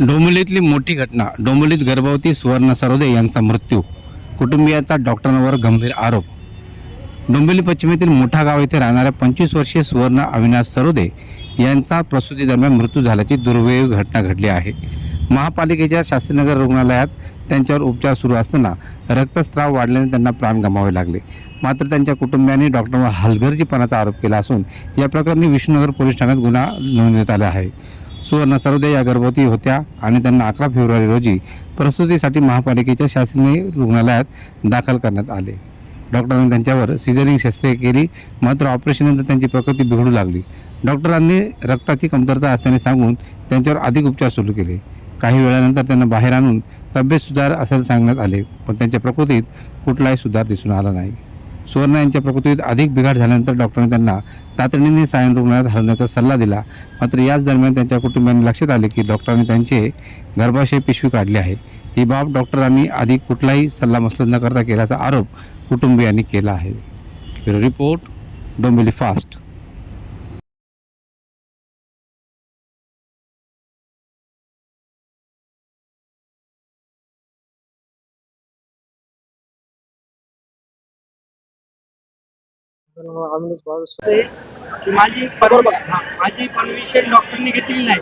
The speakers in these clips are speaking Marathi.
डोंबिवलीतली मोठी घटना डोंबिवलीत गर्भवती सुवर्ण सरोदे यांचा मृत्यू कुटुंबियाचा डॉक्टरांवर गंभीर आरोप. डोंबिवली पश्चिमेतील मोठा गाव येथे राहणाऱ्या पंचवीस वर्षीय सुवर्ण अविनाश सरोदे यांचा प्रसूती दरम्यान मृत्यू झाल्याची दुर्दैवी घटना घडली आहे. महापालिकेच्या शास्त्रीनगर रुग्णालयात त्यांच्यावर उपचार सुरू असताना रक्तस्राव वाढल्याने त्यांना प्राण गमावे लागले. मात्र त्यांच्या कुटुंबियांनी डॉक्टरवर हलगर्जीपणाचा आरोप केला असून या प्रकरणी विष्णुनगर पोलीस ठाण्यात गुन्हा नोंदवण्यात आला आहे. सुवर्ण सरोदे या गर्भवती होत्या आणि त्यांना अकरा फेब्रुवारी रोजी प्रसूतीसाठी महापालिकेच्या शासकीय रुग्णालयात दाखल करण्यात आले. डॉक्टरांनी त्यांच्यावर सिझरिंग शस्त्रे केली मात्र ऑपरेशननंतर त्यांची प्रकृती बिघडू लागली. डॉक्टरांनी रक्ताची कमतरता असल्याने सांगून त्यांच्यावर अधिक उपचार सुरू केले. काही वेळानंतर त्यांना बाहेर आणून तब्येत सुधार असं सांगण्यात आले पण त्यांच्या प्रकृतीत कुठलाही सुधार दिसून आला नाही. सुवर्ण यांच्या प्रकृतीत अधिक बिघाड झाल्यानंतर डॉक्टरांनी त्यांना तातडीने सायन रुग्णालयात हलवण्याचा सल्ला दिला. मात्र याच दरम्यान त्यांच्या कुटुंबियांनी लक्षात आले की डॉक्टरांनी त्यांचे गर्भाशय पिशवी काढली आहे. ही बाब डॉक्टरांनी आधी कुठलाही सल्लामसलत न करता केल्याचा आरोप कुटुंबियांनी केला आहे. Bureau report Dombivli fast. आम्हीच भाऊ आहे. की माझी हा, माझी परमिशन डॉक्टरनी घेतलेली नाही.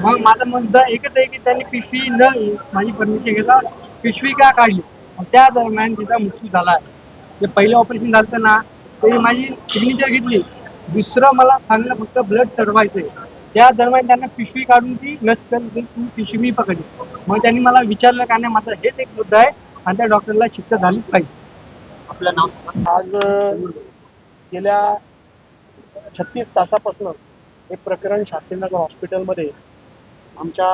मग माझं म्हणणं एकच आहे की त्यांनी पिशवी न माझी परमिशन घेता पिशवी का काढली? मग त्या दरम्यान तिचा मृत्यू झाला आहे. जे पहिलं ऑपरेशन झालं ना ते माझी सिग्नेचर घेतली. दुसरं मला सांगणं फक्त ब्लड चढवायचं आहे त्या दरम्यान त्यांना पिशवी काढून ती नसतं तू पिशवी मी पकडली. मग त्यांनी मला विचारलं का नाही माझा हेच एक मुद्दा आहे आणि त्या डॉक्टरला शिक्षा झालीच पाहिजे. आपलं नाव आज गेल्या छत्तीस तासापासून हे प्रकरण शास्त्रीनगर हॉस्पिटलमध्ये आमच्या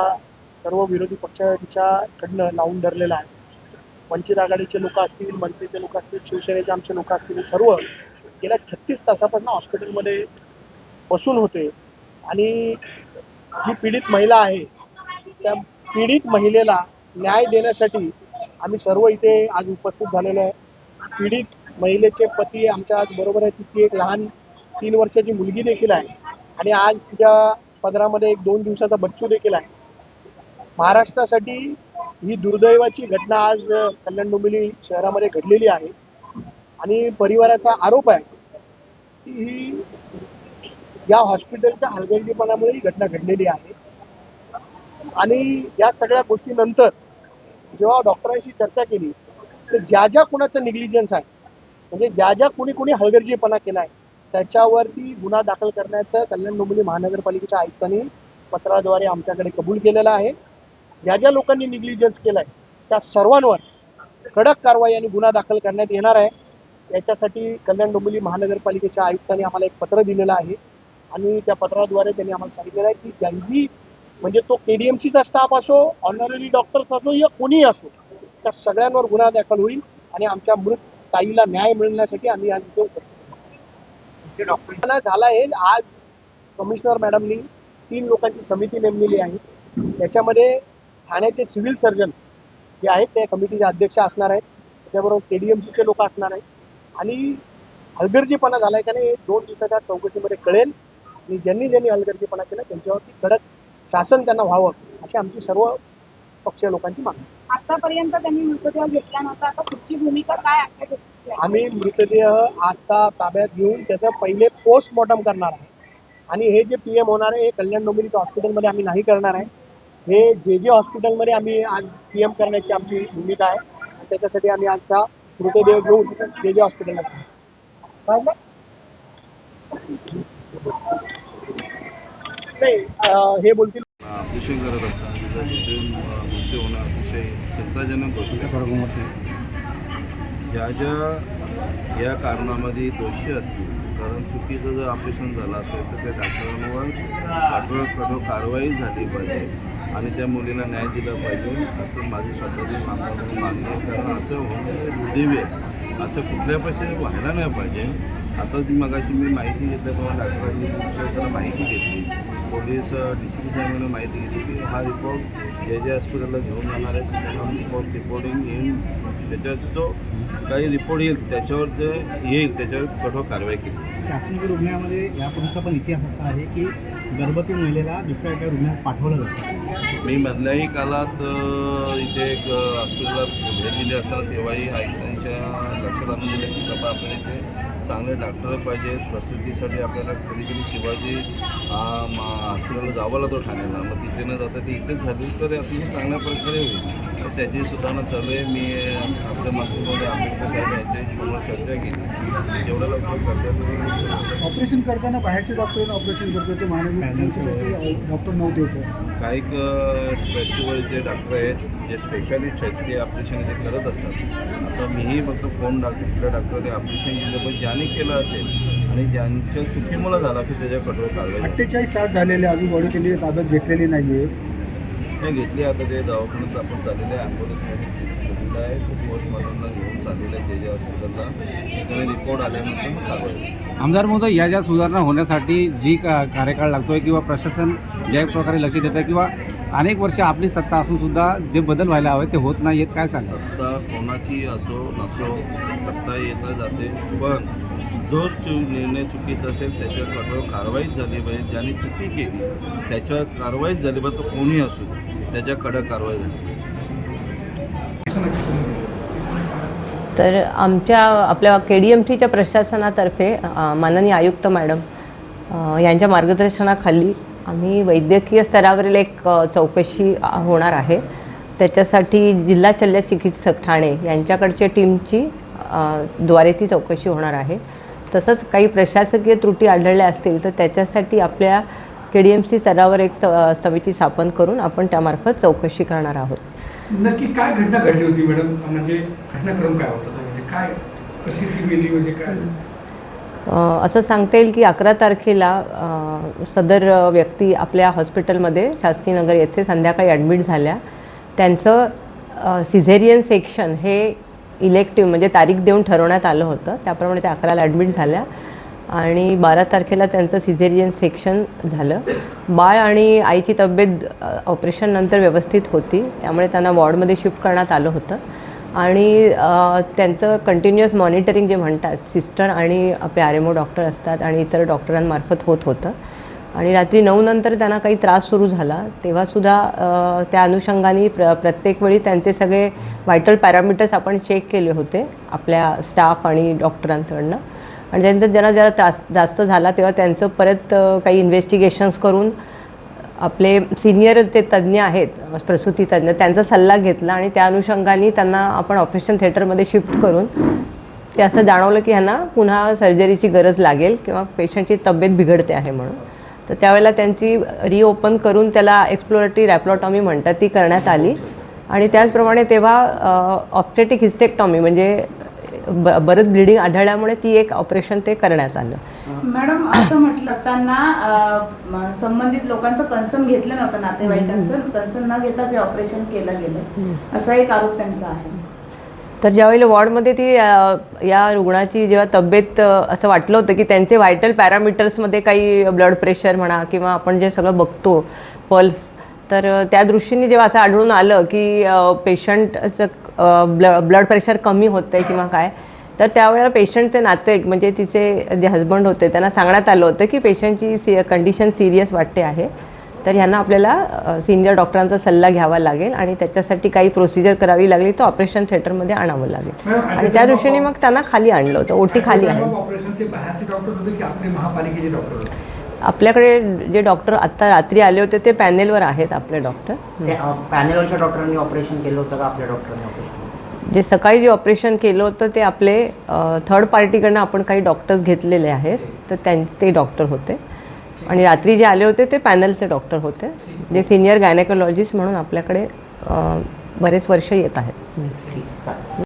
सर्व विरोधी पक्षाच्याकडनं लावून धरलेलं आहे. वंचित आघाडीचे लोक असतील मनसेचे लोक असतील शिवसेनेचे आमचे लोक असतील सर्व गेल्या छत्तीस तासापासून हॉस्पिटलमध्ये बसून होते. आणि जी पीडित महिला आहे त्या पीडित महिलेला न्याय देण्यासाठी आम्ही सर्व इथे आज उपस्थित झालेलो आहे. पीडित महिलेचे पती आमच्या आज बरोबर आहे. तिची एक लहान तीन वर्षाची मुलगी देखील आहे. आणि आज तिच्या पदरामध्ये एक दोन दिवसाचा बच्चू देखील आहे. महाराष्ट्रासाठी ही दुर्दैवाची घटना आज कल्याण डोंबिवली शहरामध्ये घडलेली आहे. आणि परिवाराचा आरोप आहे की ही या हॉस्पिटलच्या हलगर्जीपणामुळे ही घटना घडलेली आहे. आणि या सगळ्या गोष्टीनंतर जेव्हा डॉक्टरांशी चर्चा केली तर ज्या ज्या कुणाचं निग्लिजन्स आहे म्हणजे ज्या ज्या कुणी कुणी हलगर्जीपणा केला आहे त्याच्यावरती गुन्हा दाखल करण्याचं कल्याण डोंबिवली महानगरपालिकेच्या आयुक्तांनी पत्राद्वारे आमच्याकडे कबूल केलेलं आहे. ज्या ज्या लोकांनी निग्लिजन्स केलाय आहे त्या सर्वांवर कडक कारवाई आणि गुन्हा दाखल करण्यात येणार आहे. याच्यासाठी कल्याण डोंबिवली महानगरपालिकेच्या आयुक्तांनी आम्हाला एक पत्र दिलेलं आहे आणि त्या पत्राद्वारे त्यांनी आम्हाला सांगितलेलं आहे की ज्यांनी म्हणजे तो केडीएमसीचा स्टाफ असो ऑनररी डॉक्टर्स असो या कोणीही असो त्या सगळ्यांवर गुन्हा दाखल होईल आणि आमच्या मृत ताईला न्याय मिळण्यासाठी आम्ही आज इथे उपस्थित डॉक्टर झाला आहे आज कमिशनर मॅडमनी तीन लोकांची समिती नेमलेली आहे. त्याच्यामध्ये ठाण्याचे सिव्हिल सर्जन जे आहेत ते कमिटीचे अध्यक्ष असणार आहेत. त्याच्याबरोबर के डी एम सीचे लोक असणार आहेत. आणि हलगर्जीपणा झालाय का नाही हे दोन दिवसाच्या चौकशीमध्ये कळेल. आणि ज्यांनी ज्यांनी हलगर्जीपणा केला त्यांच्यावरती कडक शासन त्यांना व्हावं अशी आमची सर्व पक्षीय लोकांची मागणी. आतापर्यंत त्यांनी मृतदेह घेतला नव्हता आता पुढची भूमिका काय आहे घेतली आहे? आम्ही मृतदेह आता ताब्यात घेऊन त्याचं पहिले पोस्टमॉर्टम करणार आहे आणि हे जे पी एम होणार आहे हे कल्याण डोंबिवलीच्या हॉस्पिटलमध्ये आम्ही नाही करणार आहे हे जे जे हॉस्पिटलमध्ये आम्ही आज पी एम करण्याची आमची भूमिका आहे आणि त्याच्यासाठी आम्ही आजचा मृतदेह घेऊन जे जे हॉस्पिटलला जाऊ. नाही अं, हे बोलतील ऑपरेशन करत असताना तिचा तिथे मृत्यू होणं अतिशय चिंताजनक गोष्ट आहे. ज्या ज्या या कारणामध्ये दोषी असतील कारण चुकीचं जर ऑपरेशन झालं असेल तर त्या डॉक्टरांवर कठोर कठोर कारवाई झाली पाहिजे आणि त्या मुलीला न्याय दिला पाहिजे असं माझी स्वतःची मागणी मागणी आहे. कारण असं होणं दुर्दैवी आहे. असं कुठल्या पैसे व्हायला नाही पाहिजे. आता ती मगाशी मी माहिती घेतल्याप्रमाणे डॉक्टरांनी तुमच्याकडे माहिती घेतली. पोलीस डी सी पी साहेबांनी माहिती घेतली की हा रिपोर्ट जे जे हॉस्पिटलला घेऊन जाणार आहे त्यांना पोस्ट रिपोर्टिंग त्याच्यात जो काही रिपोर्ट येईल त्याच्यावर जे येईल त्याच्यावर कठोर कारवाई केली. शासकीय रुग्णालयामध्ये यापूर्वीचा पण इतिहास असा आहे की गर्भवती महिलेला दुसऱ्या एका रुग्णालयात पाठवलं जातं. मी मधल्याही काळात इथे एक हॉस्पिटलला भेट दिली असताना तेव्हाही आयुक्तांच्या लक्षात आणून दिलं की बाबा आपल्याला इथे चांगले डॉक्टर पाहिजेत प्रसूतीसाठी आपल्याला कधी कधी शिवाजी मा- हॉस्पिटलला जावं लागतो ठाण्याला. मग तिथे न जाता ती इथेच झाली तर अतिशय चांगल्या प्रकारे होईल. तर त्याची सुधारणा चालू आहे. मी आपल्या मंत्रीमध्ये आंबेडकर साहेब यांच्याशी पूर्ण चर्चा केली. जेवढ्या लवकर करता येईल ऑपरेशन करताना बाहेरचे डॉक्टर ऑपरेशन करत होते. महानगर डॉक्टर नव्हते काही फेस्टिवल जे डॉक्टर आहेत. जे स्पेशालिस्ट आहेत ते ऑपरेशन इथे करत असतात आता मीही फक्त कोण डॉक्टर कुठल्या डॉक्टर ते ऑपरेशन केलं पण ज्याने केलं असेल आणि ज्यांच्या चुकीमुळं झालं असेल त्याच्या कठोर कारवाई. अठ्ठेचाळीस तास झालेले अजून बॉडी त्यांनी ताब्यात घेतलेली नाही आहे हे घेतली आता ते दवाखान्यात आपण चाललेलं आहे ॲम्ब्युलन्समध्ये गेलेलं आहे पोस्टमॉर्टमला घेऊन चाललेलं आहे जे जे हॉस्पिटलला रिपोर्ट आल्यानंतर मग कारवाई आमदार महोदय या ज्या सुधारणा होण्यासाठी जी का कार्यकाळ लागतोय किंवा प्रशासन ज्या प्रकारे लक्ष देतं किंवा अनेक वर्ष आपली सत्ता असून सुद्धा जे बदल व्हायला हवे ते होत नाही आहेत. काय सांगतात सत्ता कोणाची असो नसो सत्ता येता जाते. पण जो चु निर्णय चुकीचा असेल त्याच्यावर कठोर कारवाईच झाली पाहिजे. ज्याने चुकी केली त्याच्यावर कारवाईच झाली पाहिजे तो कोणी असू त्याच्या कडक कारवाई झाली. तर आमच्या आपल्या के डी एम टीच्या प्रशासनातर्फे माननीय आयुक्त मॅडम यांच्या मार्गदर्शनाखाली आम्ही वैद्यकीय स्तरावरील एक चौकशी होणार आहे. त्याच्यासाठी जिल्हा शल्य चिकित्सक ठाणे यांच्याकडच्या टीमची द्वारे ती चौकशी होणार आहे. तसंच काही प्रशासकीय त्रुटी आढळल्या असतील तर त्याच्यासाठी आपल्या के डी एम सी स्तरावर एक समिती स्थापन करून आपण त्यामार्फत चौकशी करणार आहोत. नक्की काय घटना घडली होती मॅडम? म्हणजे घटनाक्रम काय होता? म्हणजे काय कशी ती गेली? म्हणजे काय? असं सांगता येईल की अकरा तारखेला सदर व्यक्ती आपल्या हॉस्पिटलमध्ये शास्त्रीनगर येथे संध्याकाळी ॲडमिट झाल्या. त्यांचं सिझेरियन सेक्शन हे इलेक्टिव्ह म्हणजे तारीख देऊन ठरवण्यात आलं होतं. त्याप्रमाणे त्या अकराला ॲडमिट झाल्या. आणि बारा तारखेला त्यांचं सिझेरियन सेक्शन झालं. बाळ आणि आईची तब्येत ऑपरेशननंतर व्यवस्थित होती. त्यामुळे त्यांना वॉर्डमध्ये शिफ्ट करण्यात आलं होतं. आणि त्यांचं कंटिन्युअस मॉनिटरिंग जे म्हणतात सिस्टर आणि आपले आर एम ओ डॉक्टर असतात आणि इतर डॉक्टरांमार्फत होत होतं. आणि रात्री नऊ नंतर त्यांना काही त्रास सुरू झाला. तेव्हासुद्धा त्या अनुषंगाने प्र प्रत्येक वेळी त्यांचे सगळे व्हायटल पॅरामीटर्स आपण चेक केले होते आपल्या स्टाफ आणि डॉक्टरांकडनं आणि त्यानंतर ज्यांना ज्याला त्रास जास्त झाला तेव्हा त्यांचं परत काही इन्व्हेस्टिगेशन्स करून आपले सिनियर जे तज्ज्ञ आहेत प्रसूती तज्ज्ञ त्यांचा सल्ला घेतला आणि त्या अनुषंगाने त्यांना आपण ऑपरेशन थिएटरमध्ये शिफ्ट करून ते असं जाणवलं की ह्यांना पुन्हा सर्जरीची गरज लागेल किंवा पेशंटची तब्येत बिघडते आहे म्हणून. तर त्यावेळेला त्यांची रिओपन करून त्याला एक्सप्लोरेटरी रॅप्लॉटॉमी म्हणतात ती करण्यात आली. आणि त्याचप्रमाणे तेव्हा ऑप्टेटिक हिस्टेक्टॉमी म्हणजे ब बरंच ब्लिडिंग आढळल्यामुळे ती एक ऑपरेशन ते करण्यात आलं. मॅडम असं म्हटलं त्यांना संबंधित लोकांचं कन्सर्न घेतलं नव्हतं नातेवाईकांचं. कन्सर्न न घेता जे ऑपरेशन केलं गेलं. असा एक आरोप त्यांचा आहे. तर ज्यावेळेला वॉर्डमध्ये ती या रुग्णाची जेव्हा तब्येत असं वाटलं होतं की त्यांचे व्हायटल पॅरामीटर्समध्ये काही ब्लड प्रेशर म्हणा किंवा आपण जे सगळं बघतो पल्स तर त्या दृष्टीने जेव्हा असं आढळून आलं की पेशंटचं ब्ल ब्लड प्रेशर कमी होतं आहे किंवा काय तर त्यावेळेला पेशंटचे नातेवाईक म्हणजे तिचे जे हजबंड होते त्यांना सांगण्यात आलं होतं की पेशंटची सी कंडिशन सिरियस वाटते आहे. तर ह्यांना आपल्याला सिनियर डॉक्टरांचा सल्ला घ्यावा लागेल आणि त्याच्यासाठी काही प्रोसिजर करावी लागली तर ऑपरेशन थिएटरमध्ये आणावं लागेल. आणि त्या दृष्टीने मग त्यांना खाली आणलं होतं ओटी खाली आहे ऑपरेशनचे बाहेरचे डॉक्टर होते की आपले महापालिकेचे डॉक्टर होते? आपल्याकडे जे डॉक्टर आत्ता रात्री आले होते ते पॅनेलवर आहेत आपले डॉक्टर पॅनेलवरच्या डॉक्टरांनी ऑपरेशन केलं होतं का आपल्या डॉक्टरांनी ऑपरेशन जे सकाळी जे ऑपरेशन केलं होतं ते आपले थर्ड पार्टीकडनं आपण काही डॉक्टर्स घेतलेले आहेत तर त्यां ते डॉक्टर होते. आणि रात्री जे आले होते ते पॅनलचे डॉक्टर होते. जे सिनियर गायनेकोलॉजिस्ट म्हणून आपल्याकडे बरेच वर्ष येत आहेत. चालेल.